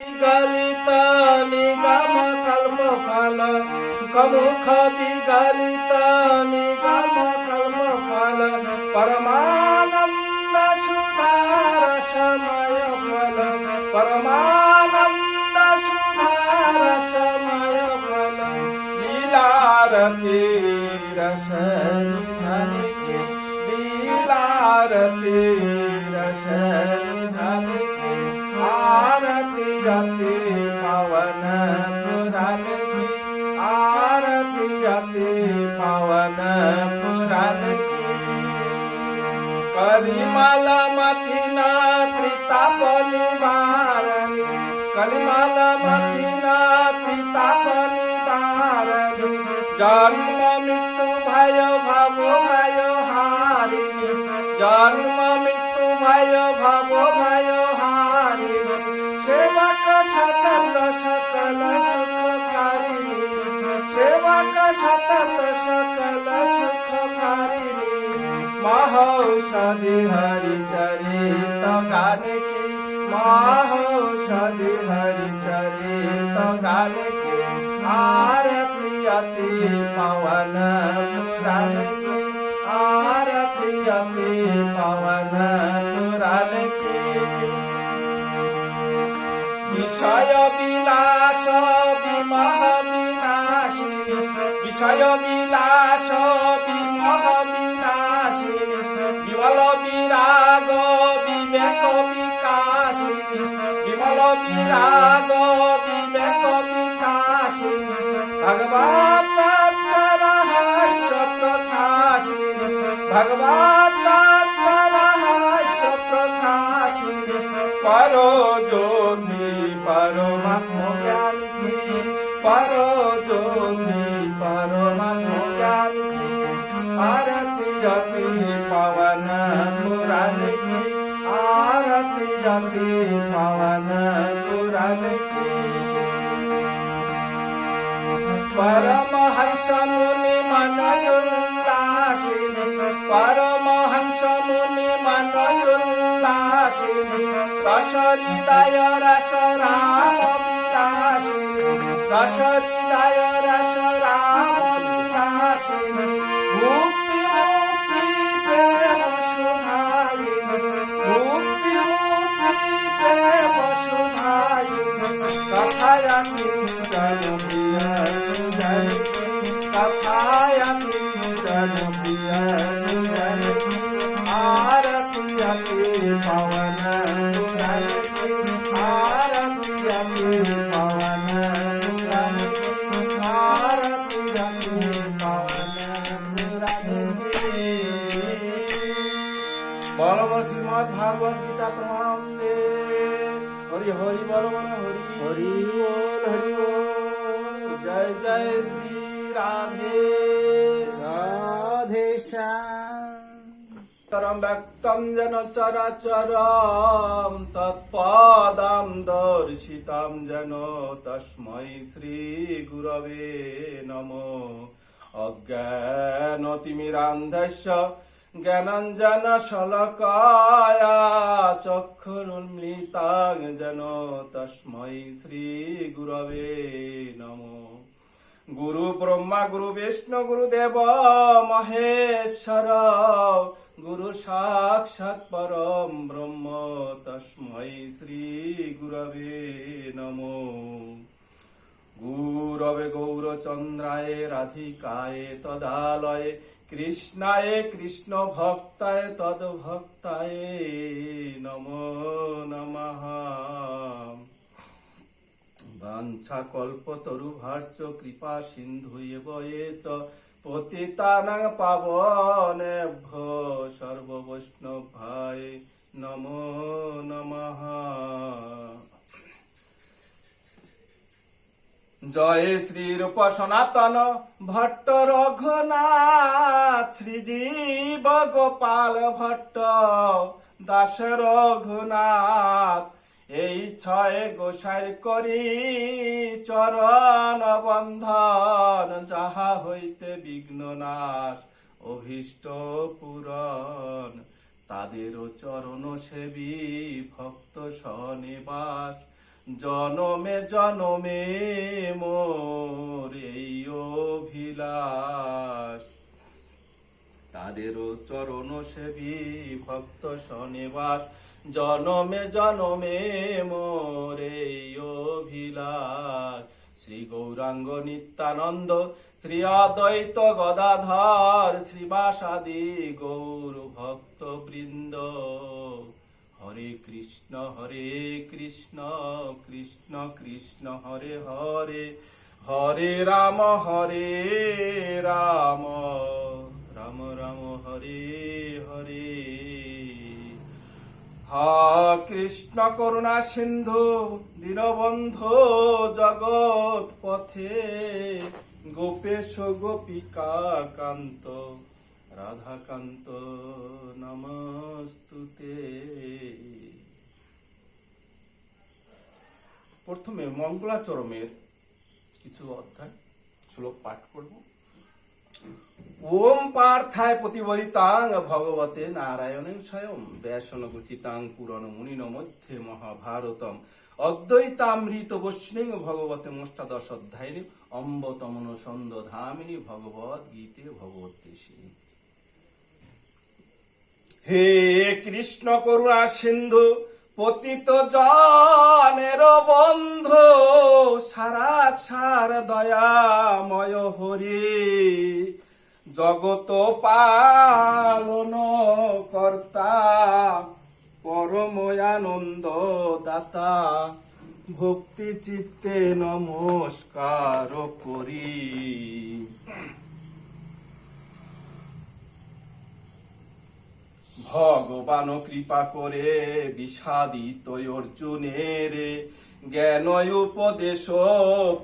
قلم پال سک مک ٿي ڳالي تاني قلم پال پر आरती अति पवन पुराण की आरती अति पवन पुराण की कलिमल मथिना त्रिताप निवारणी कलिमल मथिना त्रिताप निवारणी जन्म मृत्यु भय भव भय हारिणी, जन्म मृत्यु भय भव भय सेवक सतत सकल सुखकारिणी सेवक सतत सकल सुखकारिणी महौषधि हरि चरित गान की महौषधि हरि चरित गान की आरती अति पवन पुराण की आरती अति पवन বিষয় বিলাস, বিমহ বিনাশিনী। বিষয় বিলাস, বিমহ বিনাশিনী। বিমল বিরাগ, বিবেক বিকাশিনী। বিমল বিরাগ, বিবেক বিকাশিনী। ভগবত রহস্য প্রকাশিনী। ভগবত রহস্য প্রকাশিনী। পরো জ্যোতি পারো মাত্ম জ্ঞানকে পারো যদি পারো মাত্ম জ্ঞানকে আরতি জাতি পাওয়ান পুরাণকে আরতি জাতি পাওয়ান পুরাণকে পরমহংস মুনি মনয়ুল্লাসিন পরমহংস মুনি মনয়ুল্লাস রাশি দশরি দয় রস রাম বিরাশি দশরি দয় রস রাম বিরাশি তরম ব্যক্তম যেন চরাচরম, তৎপদম দর্শিতম যেন তস্মৈ শ্রী গুরবে নম। অজ্ঞানতিমিরান্ধস্য জ্ঞানঞ্জন শলকায়া চক্ষুরুন্মিলিতাং যেন তস্মৈ শ্রী গুরবে নমঃ। গুরু ব্রহ্মা, গুরু বিষ্ণু, গুরুদেব, মহেশ্বর সাক্ষাৎ পরম ব্রহ্ম, তস্মৈ শ্রী গুরবে নমো। গুরবে গৌরচন্দ্রায়, রাধিকায়, তদালয়ে, কৃষ্ণায় কৃষ্ণ ভক্তায় তদ্ভক্তায় নমো নমঃ। বাঞ্ছা কল্পতরুভার্চ কৃপা সিন্ধু এব চ পতিতানাং পাবনেভ্য সর্ববৈষ্ণভায় নমো নমঃ। জয় শ্রী রূপ সনাতন ভট্ট রঘুনাথ, শ্রীজীব গোপাল ভট্ট, দাস রঘুনাথ এই ছয় গোসাইর করি চরণ বন্ধন, যাহা হইতে বিঘ্ন নাশ, অভীষ্ট পূরণ। তাদেরও চরণ সেবী ভক্ত সনিবাস। জনমে জনমে মোর এই অভিলাষ। তাদেরও চরণ সেবী ভক্ত শনিবাস জনমে জনমে মোরে অভিলাষ। শ্রী গৌরাঙ্গ নিত্যানন্দ, শ্রী অদ্বৈত গদাধর শ্রীবাসাদি গৌর ভক্ত বৃন্দ হরে কৃষ্ণ হরে কৃষ্ণ কৃষ্ণ কৃষ্ণ, হরে হরে হরে রাম হরে রাম রাম রাম, হরে হরে। হা কৃষ্ণ করুণা সিন্ধু, দীনবন্ধু জগৎ পথে। গোপেশ গোপিকা কান্ত, রাধাকান্ত নমস্তুতে। প্রথমে মঙ্গলাচরমের কিছু অধ্যায়, শ্লোক পাঠ করব। ওম পার্থায় প্রতিবলিতাং ভগবতে নারায়ণে স্বয়ং ব্যাসন গুচিতাং পুরন মুনিন মধ্যে মহাভারতম অদ্বৈতামৃত বৈষ্ণব ভগবতে মোষ্টাদশ অধ্যায়িনী অম্বতমন সন্দ ধামিনী ভগবত গীতে ভগবত হে কৃষ্ণ করুণা সিন্ধু পতিত জনের বন্ধু সারা সার দয়াময় হরি। জগত পালন কর্তা, পরময়ানন্দ দাতা, ভক্তি চিত্তে নমস্কার করি। ভগবান কৃপা করে বিষাদিত অর্জুনের জ্ঞান উপদেশ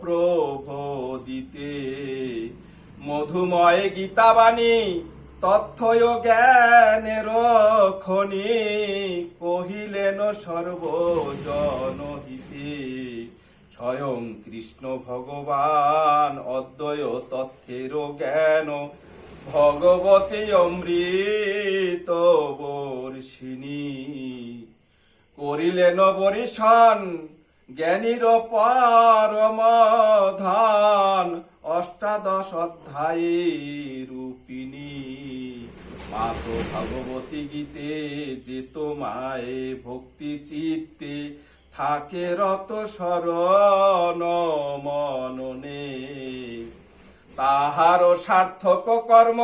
প্রভোদিতে মধুময় গীতাবাণী তথ্য জ্ঞানের খনি কহিলেন সর্বজন হিতে স্বয়ং কৃষ্ণ ভগবান অদ্বয় তথ্যের জ্ঞান ভগবতী অমৃত বর্ষিণী। করিলেন বরিশান জ্ঞানীর পরম ধান অষ্টাদশ অধ্যায়ে রূপিণী। মাত ভগবতী গীতে যে তোমায় ভক্তি চিত্তে থাকে রত শরণ মননে। তাহার সার্থক কর্ম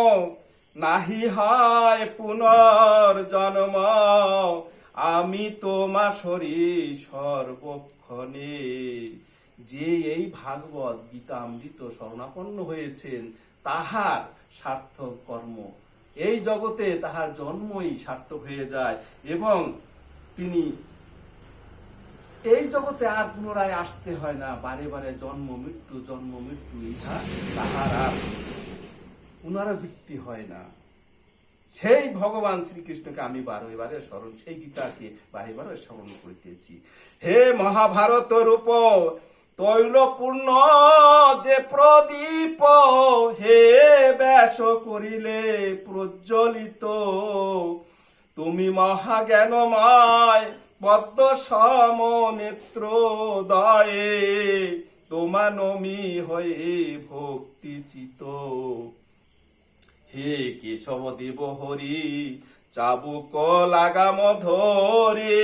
নাহি হয় পুনর্জন্ম। আমি তোমা শরী সর্বক্ষণে। যে এই ভাগবত গীতা অমৃত শরণাপন্ন হয়েছেন, তাহার সার্থক কর্ম। এই জগতে তাহার জন্মই সার্থক হয়ে যায় এবং তিনি এই জগতে আর পুনরায় আসতে হয় না। বারে বারে জন্ম মৃত্যু জন্ম মৃত্যু তাহার আর পুনরাবৃত্তি হয় না। সেই ভগবান শ্রীকৃষ্ণকে আমি বারো বারে স্মরণ, সেই গীতাকে বারে বারে স্মরণ করিতেছি। হে মহাভারত রূপ, তৈলপূর্ণ যে প্রদীপ, হে ব্যাস করিলে প্রজ্বলিত। তুমি মহাজ্ঞানময় পদ্ম সম নেত্র দয়ে তোমা নমি হয়ে ভক্তি চিত হে কেশব দেব হরি চাবুক লাগাম ধরে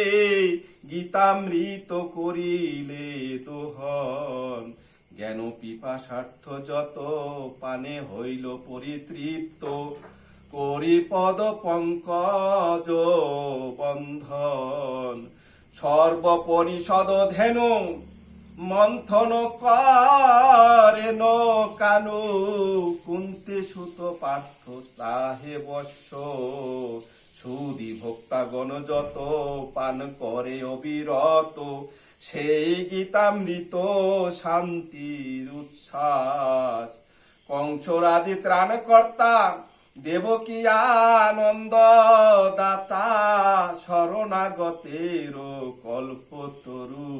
গীতামৃত করিলে দোহন। জ্ঞান পিপাসার্থ যত পানে হইল পরিতৃপ্ত করি পদ পঙ্কজ বন্ধন। সর্বপরিষদ ধেনু মন্থন কারেন কানু কুন্তে সুত পার্থ তাহে বৎস। সুদি ভক্তাগণ যত পান করে অবিরত, সেই গীতামৃত শান্তির উচ্ছ্বাস। কংসরাদি ত্রাণকর্তা দেবকী আনন্দ দাতা শরণাগতের কল্পতরু।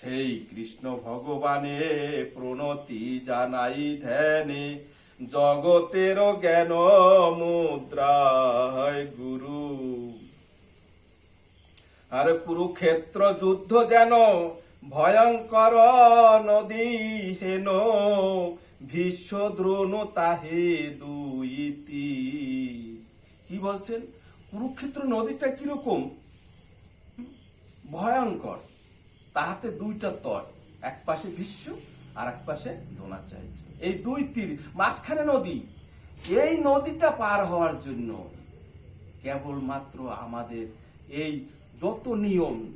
সেই কৃষ্ণ ভগবানে প্রণতি জানাই ধ্যানে, জগতের জ্ঞান মুদ্রা হয় গুরু। আর কুরুক্ষেত্র যুদ্ধ যেন ভয়ঙ্কর নদী হেন ভীষ্ম দ্রোণ তাহে দুইতি। কি বলছেন? কুরুক্ষেত্র নদীটা কীরকম? ভয়ঙ্কর। তাহাতে দুইটা তট, এক পাশে ভীষ্ম আর এক পাশে দ্রোণাচার্য। এই দুই তীর, মাঝখানে নদী। এই নদীটা পার হওয়ার জন্য কেবলমাত্র আমাদের এই যত নিয়ম,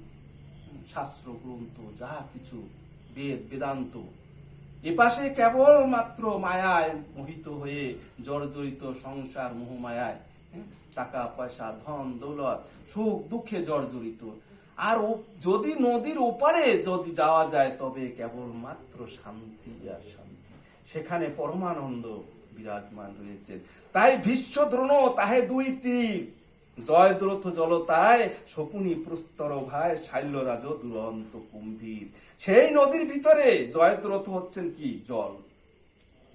শাস্ত্র, গ্রন্থ, যা কিছু বেদ, বেদান্ত এপাশে কেবলমাত্র মায়ায় মোহিত হয়ে জর্জরিত সংসার মোহমায়ায় হ্যাঁ, টাকা পয়সা ধন দৌলত সুখ দুঃখে জর্জরিত। আর যদি নদীর ওপারে যদি যাওয়া যায় তবে কেবলমাত্র শান্তি আর শান্তি। সেখানে পরমানন্দ বিরাজমান রয়েছে তাই ভীষ্ম দ্রোণ তাহে দুই তীর। জয়দ্রথ জলতায় শকুনি প্রস্তর ভাই শাল্যরাজ দুরন্ত কুম্ভীর। সেই নদীর ভিতরে জয়দ্রথ হচ্ছেন কি? জল।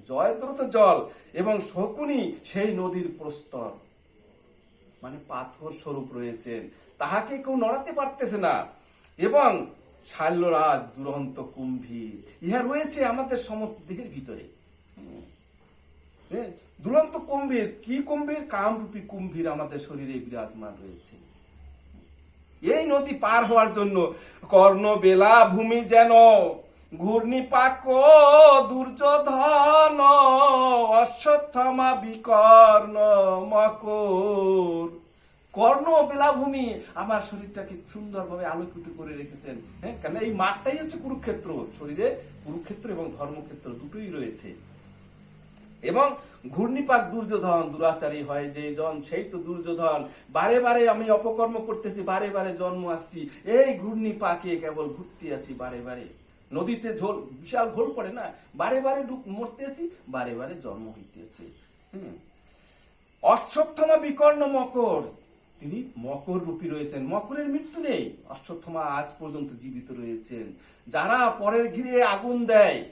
জয়দ্রথ জল এবং শকুনি সেই নদীর প্রস্তর। মানে পাথর স্বরূপ রয়েছেন। তাহাকে কেউ নড়াতে পারতেছে না এবং শাল্যরাজ, দুরন্ত কুম্ভীর ইহা রয়েছে আমাদের সমস্ত দেহের ভিতরে। দুরন্ত কুম্ভীর, কি কুম্ভীর? কামরূপী কুম্ভীর আমাদের শরীরে বিরাজমান রয়েছে। এই নদী পার হওয়ার জন্য কর্ণ বেলা ভূমি যেন ঘূর্ণিপাক দুর্যোধন, অশ্বত্থমা বিকর্ণ মকর। কর্ণ বেলাভূমি আমার শরীরটাকে সুন্দরভাবে আলোকিত করে রেখেছেন। হ্যাঁ কেন এই মাঠটাই হচ্ছে কুরুক্ষেত্র। শরীরে কুরুক্ষেত্র এবং ধর্মক্ষেত্র দুটোই রয়েছে। এবং ঘূর্ণিপাক দুর্যোধন, দুরাচারী হয় যে জন, সেই তো দুর্যোধন। বারে বারে আমি অপকর্ম করতেছি, বারে বারে জন্ম আসছি। এই ঘূর্ণিপাকে কেবল ঘুরতে আছি বারে বারে। নদীতে ঝোল, বিশাল ঘোল পড়ে না? বারে বারে মরতেছি, বারে বারে জন্ম হইতেছে। হুম। অশ্বত্থমা বিকর্ণ মকর। তিনি মকর রূপী রয়েছেন। মকরের মৃত্যু নেই। অশ্বত্থমা আজ পর্যন্ত জীবিত রয়েছেন। যারা পরের ঘিরে আগুন দেয়।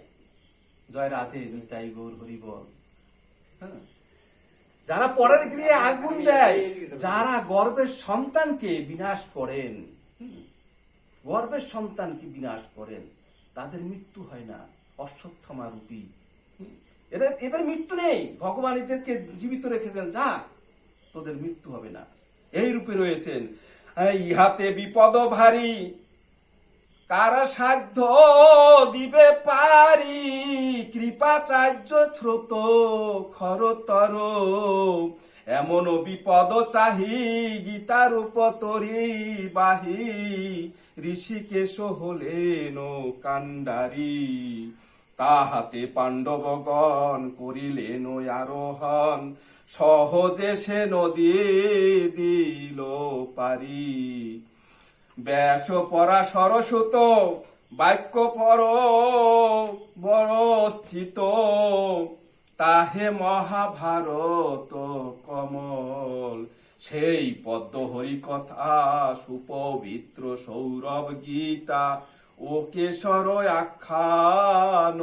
জয় রাধে, নিতাই গৌর হরিবল। যারা পরের গৃহে আগুন দেয় যারা গর্ভের সন্তানকে বিনাশ করেন হুম, গর্ভের সন্তানকে বিনাশ করেন তাদের মৃত্যু হয় না অশ্বত্থমা রূপী এদের এদের মৃত্যু নেই। ভগবান এদেরকে জীবিত রেখেছেন যা তোদের মৃত্যু হবে না। এই রূপে রয়েছেন ইহাতে বিপদ ভারী। কার সাধ্য দিবে পারি? কৃপাচার্য স্রোত খরতর এমন বিপদ চাহি গীতার উপতরি বাহি। ঋষিকেশ হলেন কাণ্ডারি। তাহাতে পাণ্ডবগণ করিলেন আরোহণ। সহজে সে নদী দিল পারি। ব্যাস পরা সরস্বত, বাক্য পর বড় স্থিত তাহে মহাভারত কমল, সেই পদ্ম হরি কথা সুপবিত্র সৌরভ গীতা ও কেশর আখ্যান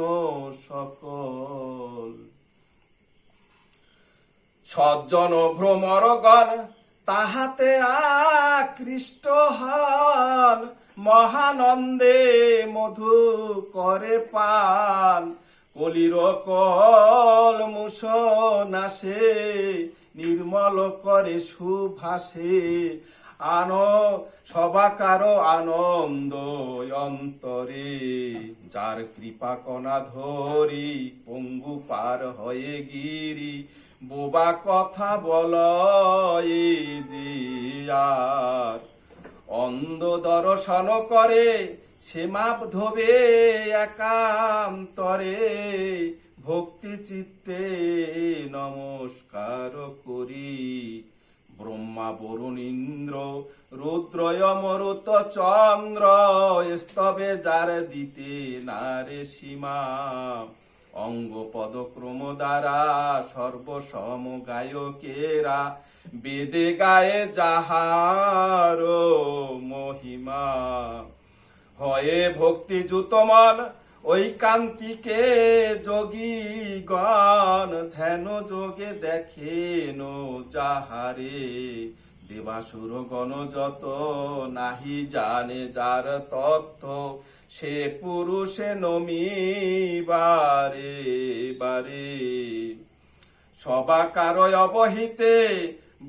সকল। সজ্জন ভ্রমরগণ তাহাতে আকৃষ্ট হন। মহানন্দে মধু করে পান। কলির কল মুস নাশে, নির্মল করে সুভাষে। আন, সবাকার আনন্দ অন্তরে। যার কৃপা কণা ধরি, পঙ্গু পার হয়ে গিরি। বোবা কথা বল অন্ধ দর্শন করে সে মাপ ধোবে একান্তরে। ভক্তি চিত্তে নমস্কার করি। ব্রহ্মা বরুণ ইন্দ্র রুদ্রয় মরুত চন্দ্র, স্তবে যার দিতে নারে সীমা। পদক্রম দ্বারা সর্বসম গায়কেরা, বেদে গায়ে যাহার মহিমা। হয়ে ভক্তি যুতমন ওই কান্তিকে যোগী গণ ধ্যান যোগে দেখেন যাহারে। দেবাসুর গণ যত নাহি জানে যার তত্ত্ব, সে পুরুষে নমি বারে বারে সবা কারও অবহিতে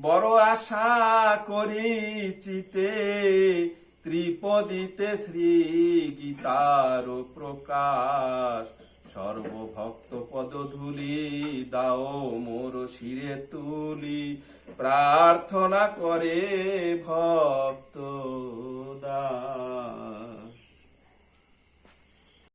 বড় আশা করি চিতে ত্রিপদিতে শ্রী গীতার প্রকাশ। সর্বভক্ত পদধূলি দাও মোর শিরে তুলি। প্রার্থনা করে ভক্ত